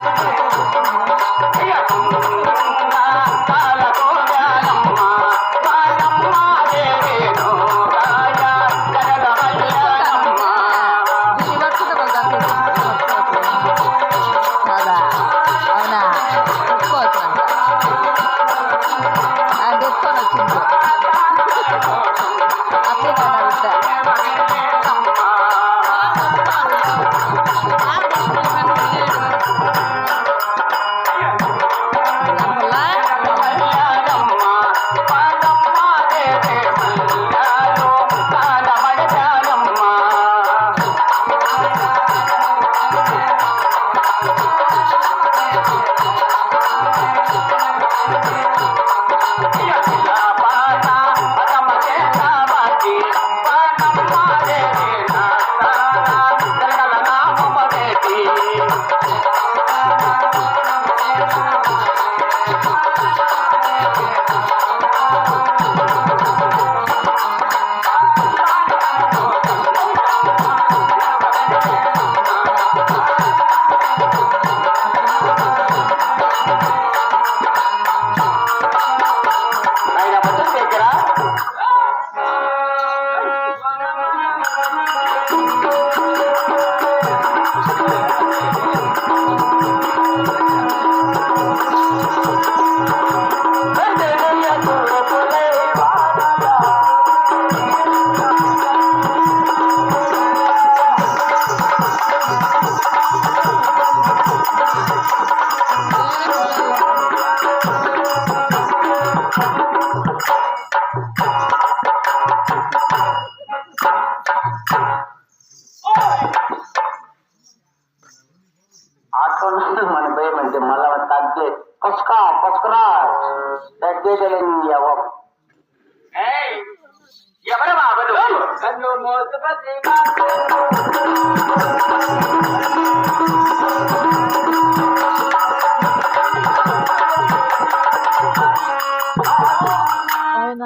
ఇది తగ్గేటలేని ఎవరు ఎవరు బాబు కన్ను మోసపతి ఆయన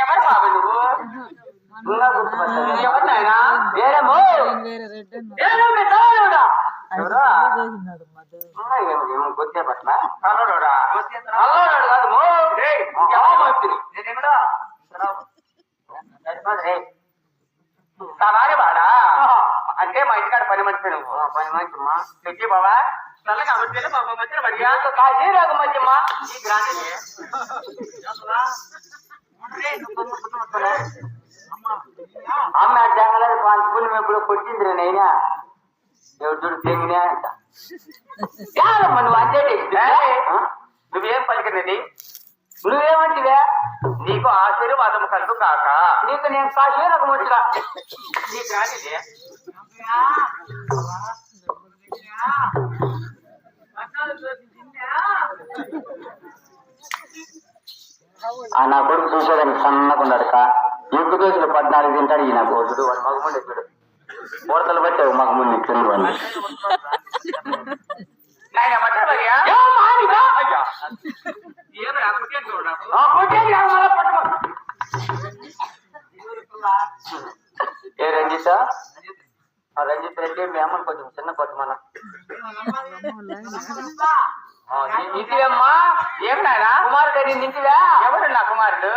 ఎవరు బాబు నువ్వు? ఇంకా గుర్తుపట్టాను ఎవరు నాయనా? వేరేమో వేరే రెడ్ అన్న ఏదో మీ తలలోడా ఎవరా గుర్తే పట్ల తలలోడా? తలలోడు కాదు మో. ఎవరు నేనేమిడా సవారి వాడా అంటే మా ఇంటికాడ పని మనిషి నువ్వు. పని మనిషి అమ్మా తెచ్చి బాబా మధ్య కాశీ రాగు మధ్యమ్మా ఈ గ్రాంతి అమ్మ జంగలేదు పంచుకుని ఎప్పుడు కొట్టింది నైనా? ఎవరు తెంగినా అంట. యారమ్మ నువ్వు అంతేటి నువ్వేం పలికినది? నువ్వేమంటివే? నీకు ఆశీర్వాదం కలుగు కాక. నీకు నేను కాశీరకం వచ్చిన. నీకు రానిదే. ఆ నా కొడుకు చూసేదానికి సన్నగా కా. ఎక్కువ దోశలు పద్నాలుగు తింటాడు ఈ నా కొడుకు వాడు మగముండి చూడు ఉడతలు పట్టావు మగముండి తిండు వాడిని ఏ రంజిత? ఆ రంజిత్ రెడ్డి మీ అమ్మని కొంచెం చిన్న కొట్టు మన ఇంటివమ్మా ఏం నాయనా? కుమారుడు అది కుమారుడు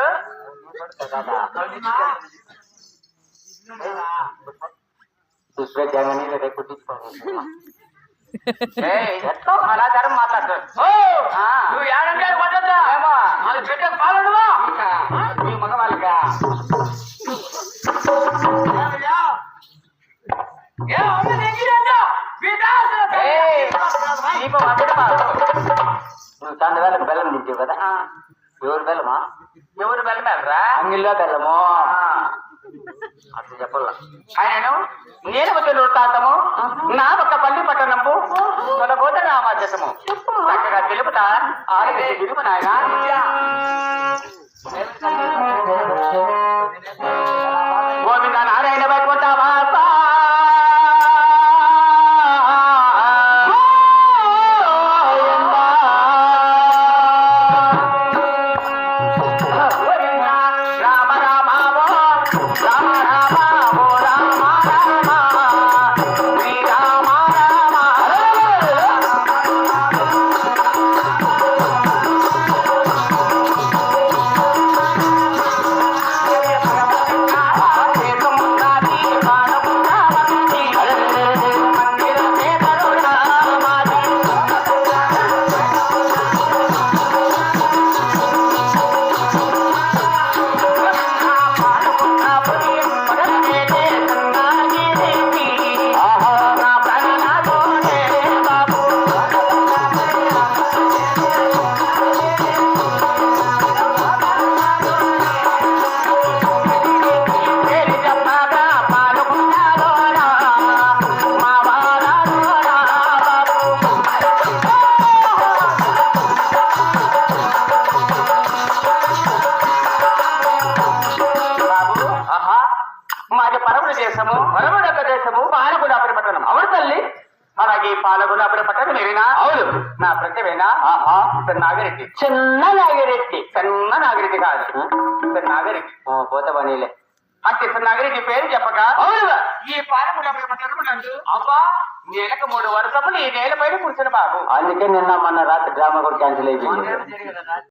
చూసే జగని రేపు కుట్టించుకోండి ఎట్లా అనాచారం మాట్లాడతాడు నువ్వు ఏడంటే కొట్టద్దా అది పెట్టే పాలడువా నీ మగ వాళ్ళగా నువ్వు తండ్రి వేళకు బెల్లం తింటావు కదా. ఎవరు బెల్లమా? ఎవరు బెల్లం వెళ్ళరా అంగిల్లో బెల్లము. అట్లా చెప్పాల. ఆయన నేను ఒక వృత్తాంతము నా ఒక పల్లి పట్టణము తొలబోత రామాజసము చక్కగా తెలుపుతా ఆలయ విలువ నాయన. Bye. దేశము వరముడొక్క దేశము పాలగుడాపురి పట్టణం. అవును తల్లి. అలాగే పాలగుడాపురి పట్టణం ఏమైనా? అవును. నా ప్రతివేనా ఆహా. నాగిరెడ్డి. చిన్న నాగిరెడ్డి. చిన్న నాగిరెడ్డి కాదు. నాగిరెడ్డి. పోతే పనిలే అంటే నాగిరెడ్డి పేరు చెప్పక? అవును. ఈ పాలగుడాపురి పట్టణం నందు అబ్బా నెలకు మూడు వరుసములు ఈ నేల పైన కూర్చుని బాబు. అందుకే నిన్న మొన్న రాత్రి డ్రామా కూడా క్యాన్సిల్ అయిపోయింది.